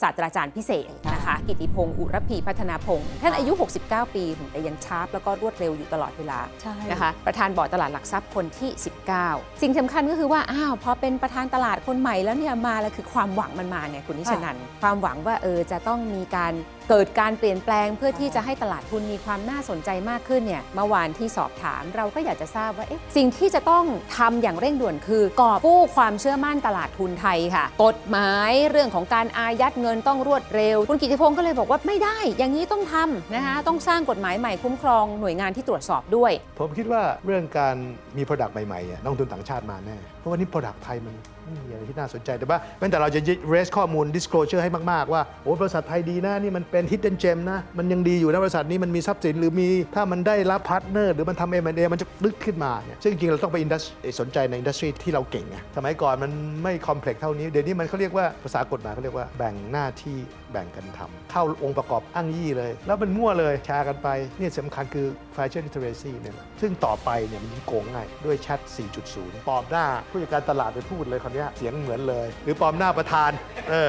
ศาสตราจารย์พิเศษนะคะ กิติพงศ์อุรพีพัฒนาพงศ์ท่านอายุ 69 ปีแต่ยังชาร์ปแล้วก็รวดเร็วอยู่ตลอดเวลาใช่นะคะประธานบอร์ดตลาดหลักทรัพย์คนที่ 19 สิ่งสำคัญก็คือว่าอ้าวพอเป็นประธานตลาดคนใหม่แล้วเนี่ยมาแล้วคือความหวังมันมาไงคุณนิชนันความหวังว่าเออจะต้องมีการ เกิดการเปลี่ยนแปลงเพื่อที่จะให้ตลาดทุนมีความน่าสนใจมากขึ้นเนี่ยเมื่อวานที่สอบถามเราก็อยากจะทราบว่าเอ๊ะสิ่งที่จะต้องทำอย่างเร่งด่วนคือกอบกู้ความเชื่อมั่นตลาดทุนไทยค่ะ กฎหมายเรื่องของการอายัดเงินต้องรวดเร็ว คุณกิติพงศ์ก็เลยบอกว่าไม่ได้ อย่างนี้ต้องทำนะคะต้องสร้างกฎหมายใหม่คุ้มครองหน่วยงานที่ตรวจสอบด้วย ผมคิดว่าเรื่องการมี Product ใหม่ๆเนี่ยนักลงทุนต่างชาติมาแน่เพราะว่านี่ Product ไทยมัน ไม่มีอะไรที่น่าสนใจแต่ว่าแม้แต่เราจะ raise ข้อมูล disclosure ให้มาก ๆ ว่า โอ้บริษัทไทยดีนะ นี่มันเป็น hidden gem นะ มันยังดีอยู่นะ บริษัทนี้มันมีทรัพย์สิน หรือมีถ้ามันได้รับพาร์ทเนอร์หรือมันทำ M&A มันจะลึกขึ้นมาเนี่ยซึ่งจริง ๆ เราต้องไป industry สนใจใน industry ที่เราเก่งไงสมัยก่อนมันไม่ complex เท่านี้เดี๋ยวนี้มันเขาเรียกว่าภาษากฎหมายเขาเรียกว่าแบ่งหน้าที่แบ่งกันทำเข้าองค์ประกอบอ้างยี่เลย แล้วมันมั่วเลยแชร์กันไปเนี่ยสำคัญคือ financial literacy เนี่ยแหละซึ่งต่อไปเนี่ยมันยิ่งโกงง่ายด้วยแชท4.0ปลอมหน้าผู้จัดการตลาดไปพูดเลยคนนี้ยเสียงเหมือนเลย หรือปลอมหน้าประธานเออ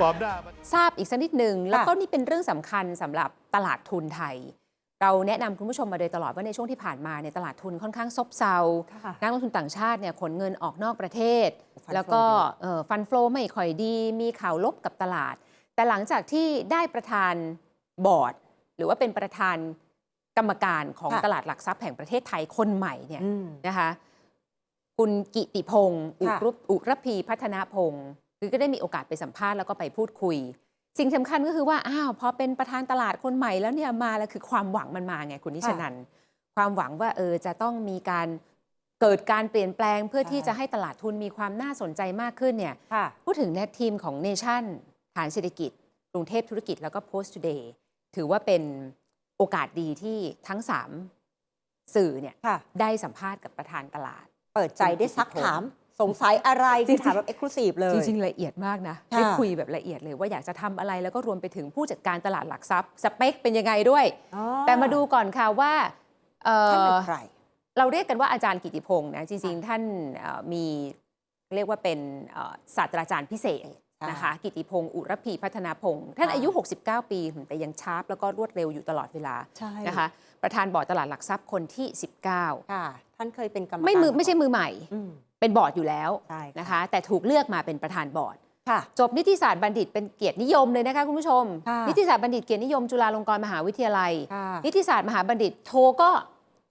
ปลอมหน้าทราบอีกสักนิดหนึ่งแล้วก็นี่เป็นเรื่องสำคัญสำหรับตลาดทุนไทย เราแนะนำคุณผู้ชมมาโดยตลอดว่าในช่วงที่ผ่านมาเนี่ยตลาดทุนค่อนข้างซบเซา ค่ะ นักลงทุนต่างชาติเนี่ยขนเงินออกนอกประเทศฟันแล้วก็ flow เอ่อฟันโฟลไม่ค่อยดี มีข่าวลบกับตลาด แต่หลังจากที่ได้ประธานบอร์ด หรือว่าเป็นประธานกรรมการของค่ะ ตลาดหลักทรัพย์แห่งประเทศไทยคนใหม่เนี่ย อืม นะคะ คุณกิติพงศ์อุค่ะรุอุรพีพัฒนาพงศ์คือก็ได้มีโอกาสไปสัมภาษณ์แล้วก็ไปพูดคุย สิ่งสำคัญก็คือว่าอ้าวพอเป็นประธานตลาดคนใหม่แล้วเนี่ยมาแล้วคือความหวังมันมาไงคุณนิชนันความหวังว่าเออจะต้องมีการเกิดการเปลี่ยนแปลงเพื่อที่จะให้ตลาดทุนมีความน่าสนใจมากขึ้นเนี่ยค่ะพูดถึงแนททีมของเนชั่นฐานเศรษฐกิจกรุงเทพธุรกิจแล้วก็ Post Today ถือว่าเป็นโอกาสดีที่ทั้ง 3 สื่อเนี่ยค่ะได้สัมภาษณ์กับประธานตลาด เปิดใจได้ซักถามสงสัยอะไรคือถามแบบเอ็กซ์คลูซีฟเลย จริง ๆ ละเอียดมากนะค่ะได้คุยแบบละเอียดเลยว่าอยากจะทำอะไรแล้วก็รวมไปถึงผู้จัดการตลาดหลักทรัพย์ สเปคเป็นยังไงด้วยอ๋อแต่มาดูก่อนค่ะว่าเอ่อท่านเป็นใครเราเรียกกันว่าอาจารย์กิติพงศ์นะจริง ๆ ท่านเอ่อมีเรียกว่าเป็นเอ่อศาสตราจารย์พิเศษค่ะนะคะกิติพงศ์อุรพีพัฒนาพงศ์ท่านค่ะอายุ 69 ปีแต่ยังชาร์ปแล้วก็รวดเร็วอยู่ตลอดเวลาใช่นะคะ ประธานบอร์ดตลาดหลักทรัพย์คนที่ 19 ค่ะ ท่านเคยเป็นกรรมการไม่มือไม่ใช่มือใหม่ อืมเป็นบอร์ดอยู่แล้วใช่นะคะ แต่ถูกเลือกมาเป็นประธานบอร์ด ค่ะ จบนิติศาสตร์บัณฑิตเป็นเกียรตินิยมเลยนะคะคุณผู้ชม ค่ะ นิติศาสตร์บัณฑิตเกียรตินิยมจุฬาลงกรณ์มหาวิทยาลัย ค่ะ นิติศาสตร์มหาบัณฑิตโทก็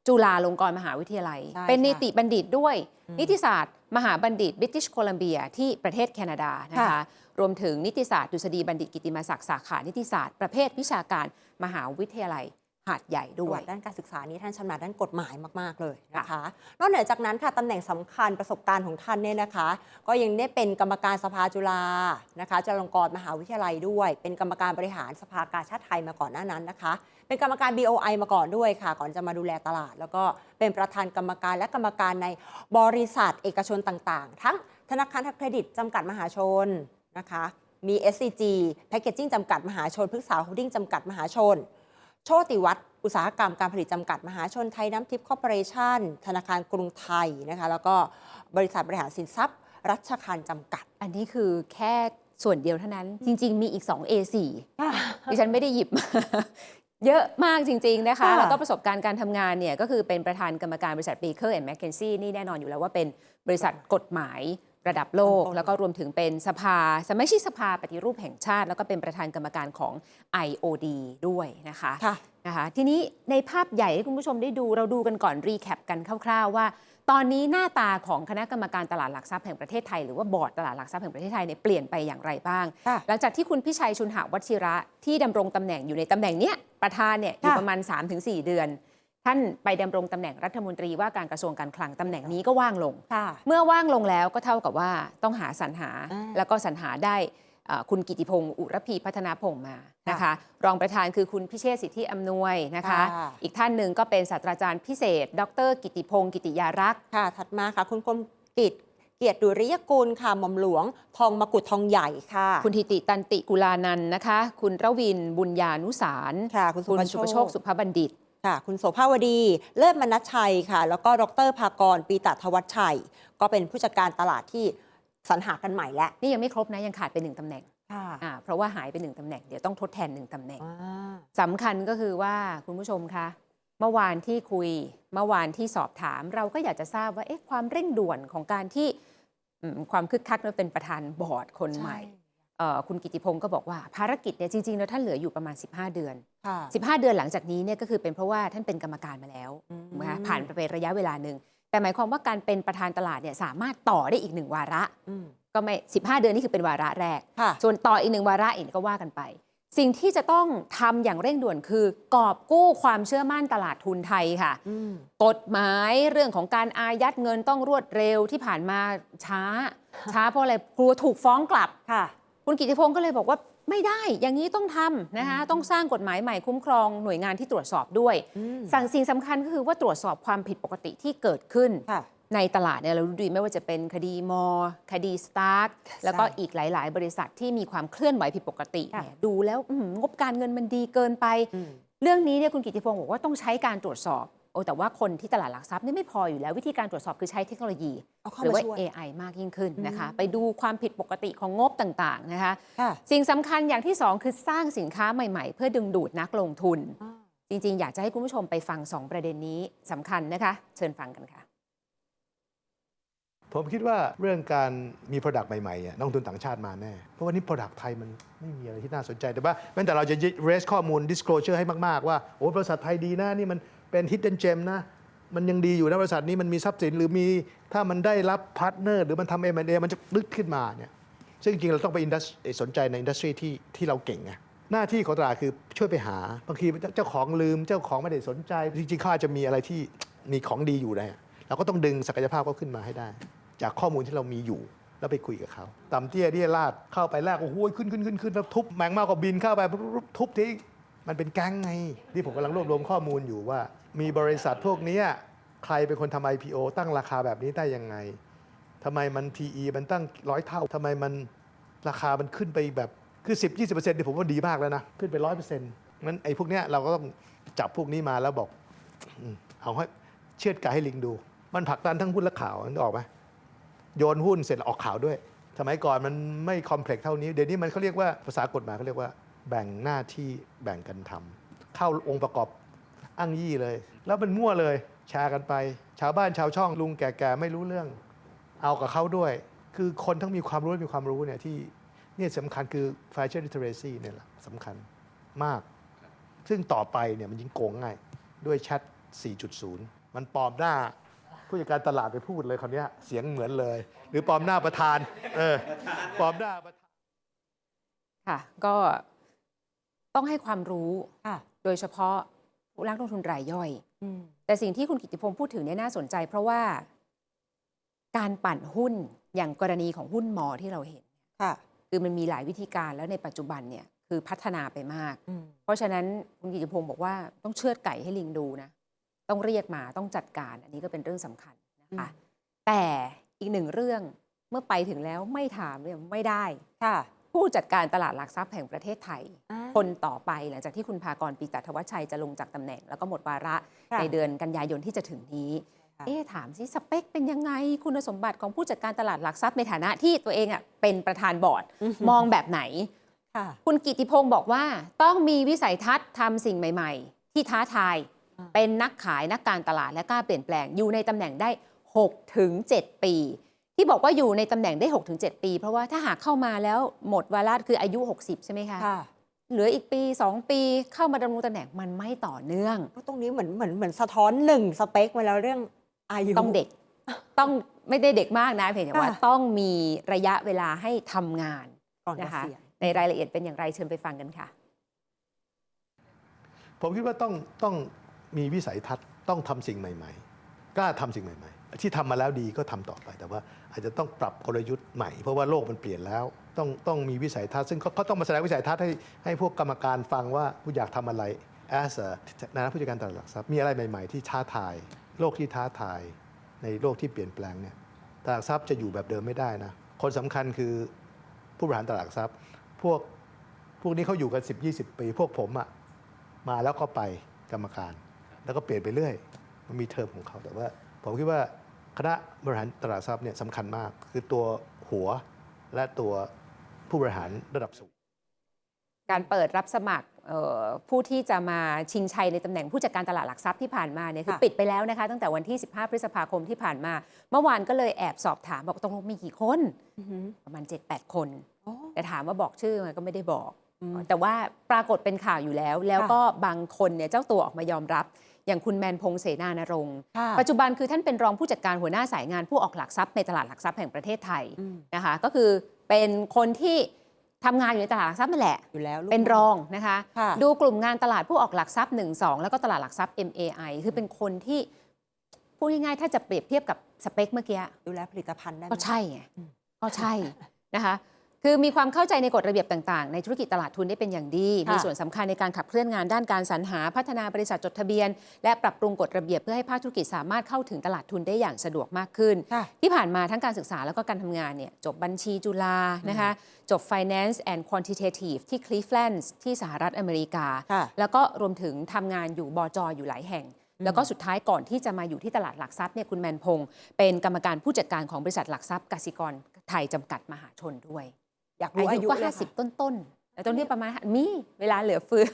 จุฬาลงกรณ์มหาวิทยาลัย ใช่เป็นค่ะนิติบัณฑิตด้วย อืมนิติศาสตร์ มหาบัณฑิตบริติชโคลัมเบียที่ประเทศแคนาดานะคะ ค่ะ รวมถึงนิติศาสตร์ดุษฎีบัณฑิตกิติมศักดิ์สาขานิติศาสตร์ประเภทวิชาการมหาวิทยาลัย หาดใหญ่ปด้ระววัยติด้านการศึกษานี้ท่านชำนาญด้านกฎหมายมาก ๆ เลยนะคะนอกเหนือจากนั้นค่ะตำแหน่งสำคัญประสบการณ์ของท่านเนี่ยนะคะ ก็ยังได้เป็นกรรมการสภาจุฬานะคะจุฬาลงกรณ์มหาวิทยาลัยด้วย เป็นกรรมการบริหารสภากาชาติไทยมาก่อนหน้านั้นนะคะ เป็นกรรมการ BOI มาก่อนด้วยค่ะ ก่อนจะมาดูแลตลาด แล้วก็เป็นประธานกรรมการและกรรมการในบริษัทเอกชนต่างๆ ทั้งธนาคารเครดิตจำกัดมหาชนนะคะมี SCG Packaging จำกัดมหาชนพฤกษาโฮลดิ้งจำกัดมหาชน โชติวัฒน์อุตสาหกรรมการผลิตจำกัดมหาชนไทยน้ำทิพย์คอร์ปอเรชั่นธนาคารกรุงไทยนะคะแล้วก็บริษัทบริหารสินทรัพย์ รัชคารจำกัด อันนี้คือแค่ส่วนเดียวเท่านั้น จริง ๆ มีอีก 2 A4 ดิฉันไม่ได้หยิบ เยอะมากจริง ๆ นะคะค่ะแล้วก็ประสบการณ์การทำงานเนี่ย ก็คือเป็นประธานกรรมการบริษัท Baker and McKenzie นี่แน่นอนอยู่แล้วว่าเป็นบริษัทกฎหมาย ระดับโลกต้นๆแล้วก็รวมถึงเป็นสภาสมัยชิกสภาปฏิรูปแห่งชาติ แล้วก็เป็นประธานกรรมการของ IOD ด้วยนะคะค่ะนะคะทีนี้ในภาพใหญ่ให้คุณผู้ชมได้ดูเราดูกันก่อนรีแคปกันคร่าวๆว่า ตอนนี้หน้าตาของคณะกรรมการตลาดหลักทรัพย์แห่งประเทศไทยหรือว่าบอร์ดตลาดหลักทรัพย์แห่งประเทศไทยเนี่ยเปลี่ยนไปอย่างไรบ้างค่ะหลังจากที่คุณพิชัยชุนหาวชิระที่ดำรงตำแหน่งอยู่ในตำแหน่งเนี้ยประธานเนี่ยอยู่ค่ะประมาณ 3-4 เดือน ท่านไปดำรงตำแหน่งรัฐมนตรีว่าการกระทรวงการคลังตำแหน่งนี้ก็ว่างลงค่ะเมื่อว่างลงแล้วก็เท่ากับว่าต้องหาสรรหาอ่าแล้วก็สรรหาได้เอ่อคุณกิติพงศ์อุรพีพัฒนาพงศ์มานะคะ รองประธานคือคุณพิเชษฐ์สิทธิอำนวยนะคะค่ะอีกท่านหนึ่งก็เป็นศาสตราจารย์พิเศษ ดร กิติพงศ์กิติยารักษ์ค่ะ ถัดมาค่ะ คุณกรมกิจเกียรติดุริยกุลค่ะหม่อมหลวง ทองมกุฎทองใหญ่ค่ะ คุณทิติตันติกุลานันท์นะคะ คุณระวินบุญญานุสาร ค่ะ คุณสุคุณภสุประโชคสุภบัณฑิต ค่ะ คุณโสภาวดี เลิศมนัชชัยค่ะ แล้วก็ดรภากรปีตะทวัชชัย ก็เป็นผู้จัดการตลาดที่สรรหากันใหม่แล้ว นี่ยังไม่ครบนะ ยังขาดไปหนึ่งตำแหน่งค่ะอ่าเพราะว่าหายไปหนึ่งตำแหน่ง เดี๋ยวต้องทดแทนหนึ่งตำแหน่งอ่าสำคัญก็คือว่าคุณผู้ชมคะเมื่อวานที่คุยเมื่อวานที่สอบถาม เราก็อยากจะทราบว่าเอ๊ะความเร่งด่วนของการที่อืมความคึกคักนั้นเป็นประธานบอร์ดคนใหม่เอ่อ คุณกิติพงศ์ก็บอกว่าภารกิจเนี่ยจริงๆแล้วท่านเหลืออยู่ประมาณ 15 เดือนค่ะ15 เดือนหลังจากนี้เนี่ยก็คือเป็นเพราะว่าท่านเป็นกรรมการมาแล้วอืมถูกไหมคะผ่านไปเป็นระยะเวลาหนึ่งแต่หมายความว่าการเป็นประธานตลาดเนี่ยสามารถต่อได้อีกหนึ่งวาระอืมก็ไม่ 15 เดือนนี่คือเป็นวาระแรกค่ะส่วนต่ออีกหนึ่งวาระอีกก็ว่ากันไป สิ่งที่จะต้องทำอย่างเร่งด่วนคือกอบกู้ความเชื่อมั่นตลาดทุนไทยค่ะอืมกฎหมายเรื่องของการอายัดเงินต้องรวดเร็วที่ผ่านมาช้า ช้าเพราะอะไรกลัวถูกฟ้องกลับ ค่ะคุณกิติพงศ์ก็เลยบอกว่าไม่ได้ อย่างนี้ต้องทำนะคะ ต้องสร้างกฎหมายใหม่คุ้มครองหน่วยงานที่ตรวจสอบด้วยอืมสั่งสิ่งสำคัญก็คือว่าตรวจสอบความผิดปกติที่เกิดขึ้นค่ะในตลาดเนี่ยเรารู้ดีไม่ว่าจะเป็นคดีมอ คดีสตาร์แล้วก็อีกหลาย ๆ บริษัทที่มีความเคลื่อนไหวผิดปกติค่ะเนี่ยดูแล้วอื้อหืองบการเงินมันดีเกินไปอืมเรื่องนี้เนี่ยคุณกิติพงศ์บอกว่าต้องใช้การตรวจสอบ โอ้แต่ว่าคนที่ตลาดหลักทรัพย์นี่ไม่พออยู่แล้ววิธีการตรวจสอบคือใช้เทคโนโลยีเอาเข้าหรือมาว่าช่วย AI มากยิ่งขึ้นนะคะอืมไปดูความผิดปกติของงบต่างๆนะคะค่ะสิ่งสำคัญอย่างที่สองคือสร้างสินค้าใหม่ๆ เพื่อดึงดูดนักลงทุนอ่าจริง ๆ อยากจะให้คุณผู้ชมไปฟัง 2 ประเด็นนี้สำคัญนะคะ เชิญฟังกันค่ะผมคิดว่าเรื่องการมี Product ใหม่ๆอะนักลงทุนต่างชาติมาแน่ เพราะว่านี่ Product ไทยมันไม่มีอะไรที่น่าสนใจ แต่ว่าแม้แต่เราจะ raise ข้อมูล disclosure ให้มาก ๆ ว่า โอ้บริษัทไทยดีนะ นี่มัน เป็น hidden gem นะ มันยังดีอยู่นะบริษัทนี้มันมีทรัพย์สินหรือมีถ้ามันได้รับพาร์ทเนอร์หรือมันทำ M&A มันจะลึกขึ้นมาเนี่ยซึ่งจริงเราต้องไป indus- สสนใจในอินดัสทรีที่ที่เราเก่งไงหน้าที่ของตลาดคือช่วยไปหาบางทีเจ้าของลืมเจ้าของไม่ได้สนใจ จริงๆเขาอาจจะมีอะไรที่มีของดีอยู่นะเราก็ต้องดึงศักยภาพเขาขึ้นมาให้ได้ จากข้อมูลที่เรามีอยู่แล้วไปคุยกับเขาต่ำเตี้ยเรียราดเข้าไปแรกโอ้โหขึ้นขึ้นขึ้นขึ้นแล้วทุบแมงเม่าก็บินเข้าไปทุบทิ้ง มันเป็นแก๊งไง ที่ผมกำลังรวบรวมข้อมูลอยู่ว่า มีบริษัทพวกเนี้ยใครเป็นคนทำ IPO ตั้งราคาแบบนี้ได้ยังไงทำไมมัน PE มันตั้งร้อยเท่าทำไมมันราคามันขึ้นไปแบบคือ 10 20%เนี่ยผมว่าดีมากแล้วนะ ขึ้นไปร้อยเปอร์เซ็นต์งั้นไอ้พวกเนี้ยเราก็ต้องจับพวกนี้มาแล้วบอกอืมเอาให้เชือดไก่ให้ลิงดู มันผลักดันทั้งหุ้นและข่าวนึกออกไหมโยนหุ้นเสร็จแล้วออกข่าวด้วย สมัยก่อนมันไม่คอมเพล็กซ์เท่านี้ เดี๋ยวนี้มันเขาเรียกว่าภาษากฎหมายเขาเรียกว่า แบ่งหน้าที่แบ่งกันทำเข้าองค์ประกอบอ้างยี่เลย แล้วมันมั่วเลยแชร์กันไป ชาวบ้านชาวช่องลุงแก่ๆไม่รู้เรื่อง เอากับเขาด้วย คือคนทั้งมีความรู้มีความรู้เนี่ยที่เนี่ยสำคัญคือ financial literacy เนี่ยแหละสำคัญมาก ซึ่งต่อไปเนี่ยมันยิ่งโกงง่าย ด้วยแชท 4.0 มันปลอมหน้าผู้จัดการตลาดไปพูดเลยคนนี้เสียงเหมือนเลย หรือปลอมหน้าประธาน เออปลอมหน้าประธาน ค่ะ ก็ ต้องให้ความรู้ค่ะโดยเฉพาะผู้นักลงทุนรายย่อยอืมแต่สิ่งที่คุณกิติพงศ์พูดถึงเนี่ยน่าสนใจ เพราะว่าการปั่นหุ้นอย่างกรณีของหุ้นมอที่เราเห็นค่ะคือมันมีหลายวิธีการแล้วในปัจจุบันเนี่ยคือพัฒนาไปมากอืมเพราะฉะนั้นคุณกิติพงศ์บอกว่าต้องเชือดไก่ให้ลิงดูนะ ต้องเรียกมาต้องจัดการ อันนี้ก็เป็นเรื่องสำคัญนะคะแต่อีกหนึ่งเรื่องเมื่อไปถึงแล้วไม่ถามเนี่ยไม่ได้ค่ะ ผู้จัดการตลาดหลักทรัพย์แห่งประเทศไทยอ่าคนต่อไปหลังจากที่คุณพากรปีจัทวัชชัยจะลงจากตำแหน่ง แล้วก็หมดวาระค่ะในเดือนกันยายนที่จะถึงนี้ค่ะเอ๊ะถามสิสเปคเป็นยังไงคุณสมบัติของผู้จัดการตลาดหลักทรัพย์ในฐานะที่ตัวเองอะเป็นประธานบอร์ดมองแบบไหนค่ะคุณกิติพงศ์บอกว่าต้องมีวิสัยทัศน์ทำสิ่งใหม่ ๆ ที่ท้าทายอ่าเป็นนักขายนักการตลาดและกล้าเปลี่ยนแปลงอยู่ในตำแหน่งได้6ถึง7ปี ที่บอกว่าอยู่ในตำแหน่งได้6ถึง7ปี เพราะว่าถ้าหากเข้ามาแล้วหมดวาระคืออายุ 60 ใช่ไหมคะค่ะเหลืออีกปี 2 ปีเข้ามาดำรงตำแหน่งมันไม่ต่อเนื่องก็ตรงนี้เหมือนเหมือนเหมือนสะท้อนหนึ่งสเปคมาแล้วเรื่องอายุต้องเด็ก ต้องไม่ได้เด็กมากนะเพียงแต่ว่าค่ะต้องมีระยะเวลาให้ทำงานก่อนเกนะคะษียณในรายละเอียดเป็นอย่างไรเชิญไปฟังกันค่ะ ผมคิดว่าต้องต้องมีวิสัยทัศน์ต้องทำสิ่งใหม่ ๆ กล้าทำสิ่งใหม่ ๆ ที่ทำมาแล้วดีก็ทำต่อไป แต่ว่าอาจจะต้องปรับกลยุทธ์ใหม่ เพราะว่าโลกมันเปลี่ยนแล้ว ต้องต้องมีวิสัยทัศน์ซึ่งเขาเขาต้องมาแสดงวิสัยทัศน์ให้ให้พวกกรรมการฟังว่าผู้อยากทำอะไร as a ในฐานะผู้จัดการตลาดหลักทรัพย์มีอะไรใหม่ๆ ที่ท้าทาย โลกที่ท้าทาย ในโลกที่เปลี่ยนแปลงเนี่ยตลาดทรัพย์จะอยู่แบบเดิมไม่ได้นะคนสำคัญคือผู้บริหารตลาดทรัพย์ พวกพวกนี้เขาอยู่กัน 10-20 ปี พวกผมอะมาแล้วก็ไปกรรมการ แล้วก็เปลี่ยนไปเรื่อย มันมีเทอมของเขาแต่ว่า ผมคิดว่า คณะบริหารตลาดทรัพย์เนี่ยสำคัญมาก คือตัวหัวและตัวผู้บริหารระดับสูง การเปิดรับสมัครเอ่อผู้ที่จะมาชิงชัยในตำแหน่งผู้จัดการตลาดหลักทรัพย์ที่ผ่านมาเนี่ยคือค่ะปิดไปแล้วนะคะตั้งแต่วันที่ 15 พฤษภาคมที่ผ่านมา เมื่อวานก็เลยแอบสอบถามบอกตรงลงมีกี่คนอือหือประมาณ 7-8 คนอ๋อแต่ถามว่าบอกชื่อไหมก็ไม่ได้บอกอืมแต่ว่าปรากฏเป็นข่าวอยู่แล้ว แล้วก็บางคนเนี่ยเจ้าตัวออกมายอมรับ อย่างคุณแมนพงษ์เสนานรงค์ค่ะปัจจุบันคือท่านเป็นรองผู้จัดการหัวหน้าสายงานผู้ออกหลักทรัพย์ในตลาดหลักทรัพย์แห่งประเทศไทยอืมนะคะก็คือเป็นคนที่ทำงานอยู่ในตลาดหลักทรัพย์นั่นแหละอยู่แล้วลูกเป็นรองนะคะค่ะดูกลุ่มงานตลาดผู้ออกหลักทรัพย์1 2 แล้วก็ตลาดหลักทรัพย์ MAI คือเป็นคนที่พูดง่ายๆถ้าจะเปรียบเทียบกับสเปคเมื่อกี้ดูแลผลิตภัณฑ์ได้ไหมก็ใช่ไงอืมก็ใช่นะคะ คือมีความเข้าใจในกฎระเบียบต่างๆ ในธุรกิจตลาดทุนได้เป็นอย่างดีค่ะมีส่วนสำคัญในการขับเคลื่อนงานด้านการสรรหาพัฒนาบริษัทจดทะเบียน และปรับปรุงกฎระเบียบเพื่อให้ภาคธุรกิจสามารถเข้าถึงตลาดทุนได้อย่างสะดวกมากขึ้นค่ะที่ผ่านมาทั้งการศึกษาแล้วก็การทำงานเนี่ยจบบัญชีจุฬานะคะจบ Finance and Quantitative ที่ Cleveland ที่สหรัฐอเมริกาค่ะแล้วก็รวมถึงทำงานอยู่บจอยู่หลายแห่งแล้วก็สุดท้ายก่อนที่จะมาอยู่ที่ตลาดหลักทรัพย์เนี่ยคุณแมนพงศ์เป็นกรรมการผู้จัดการของบริษัทหลักทรัพย์กสิกรไทยจำกัดมหาชนด้วย อยากรู้อาอายุยุก็เลยค่ะ50 ต้นๆแต่ตรงนี้ประมาณมีเวลาเหลือเฟือ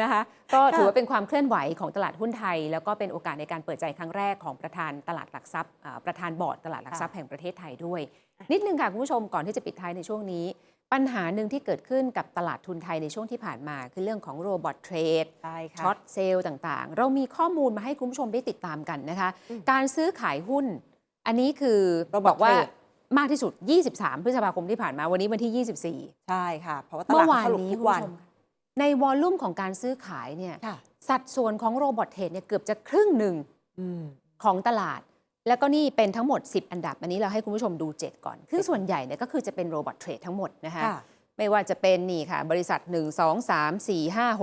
นะคะก็ถือว่าเป็นความเคลื่อนไหวของตลาดหุ้นไทย แล้วก็เป็นโอกาสในการเปิดใจครั้งแรกของประธานตลาดหลักทรัพย์อ่าประธานบอร์ดตลาดหลักทรัพย์แห่งประเทศไทยด้วย นิดนึงค่ะคุณผู้ชมก่อนที่จะปิดท้ายในช่วงนี้ ปัญหาหนึ่งที่เกิดขึ้นกับตลาดทุนไทยในช่วงที่ผ่านมา คือเรื่องของโรบอทเทรดใช่ค่ะช็อตเซลล์ต่างๆ เรามีข้อมูลมาให้คุณผู้ชมได้ติดตามกันนะคะอืมการซื้อขายหุ้น อันนี้คือ Robot บอกว่า Trade มากที่สุด 23 พฤษภาคมที่ผ่านมาวันนี้วันที่ 24 ใช่ค่ะ เพราะว่าตเมื่ลาอดวานสรุปนี้ทุคุกณวันผู้ชมค่ะในวอลลุ่มของการซื้อขายเนี่ยค่ะสัดส่วนของโรบอทเทรดเนี่ยเกือบจะครึ่งหนึ่งอืมของตลาด แล้วก็นี่เป็นทั้งหมด 10 อันดับ อันนี้เราให้คุณผู้ชมดู 7 ก่อนคือส่วนใหญ่เนี่ยก็คือจะเป็นโรบอทเทรดทั้งหมดนะคะค่ะ ไม่ว่าจะเป็นนี่ค่ะ บริษัท 1 2 3 4 5 6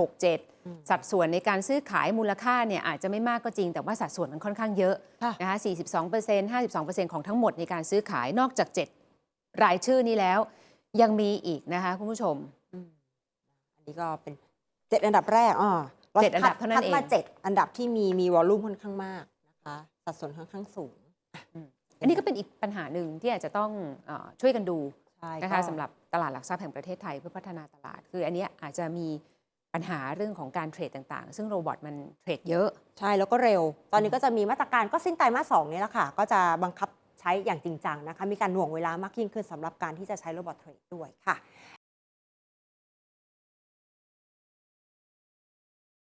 อืม7สัดส่วนในการซื้อขายมูลค่าเนี่ยอาจจะไม่มากก็จริง แต่ว่าสัดส่วนมันค่อนข้างเยอะค่ะนะคะ42% 52%ของทั้งหมดในการซื้อขายนอกจาก 7 รายชื่อนี้แล้ว ยังมีอีกนะคะคุณผู้ชมอืมอันนี้ก็เป็นเจ็ดอันดับแรกอ่าเจ็ดอันดับเท่านั้นคัดมาเองเจ็ดอันดับที่มีมีวอลลุ่มค่อนข้างมากนะคะสัดส่วนค่อนข้างสูง อันนี้ก็เป็นอีกปัญหาหนึ่งที่อาจจะต้องเออช่วยกันดูใช่ นะคะก็สำหรับตลาดหลักทรัพย์แห่งประเทศไทยเพื่อพัฒนาตลาด คืออันเนี้ยอาจจะมีปัญหาเรื่องของการเทรดต่างๆ ซึ่งโรบอทมันเทรดเยอะ ใช่แล้วก็เร็ว ตอนนี้ก็จะมีมาตรการก็สิ้นไตรมาสสองนี้แหละค่ะ ก็จะบังคับใช้อย่างจริงจังนะคะ มีการหน่วงเวลามากยิ่งขึ้นสำหรับการที่จะใช้โรบอทเทรดด้วยค่ะ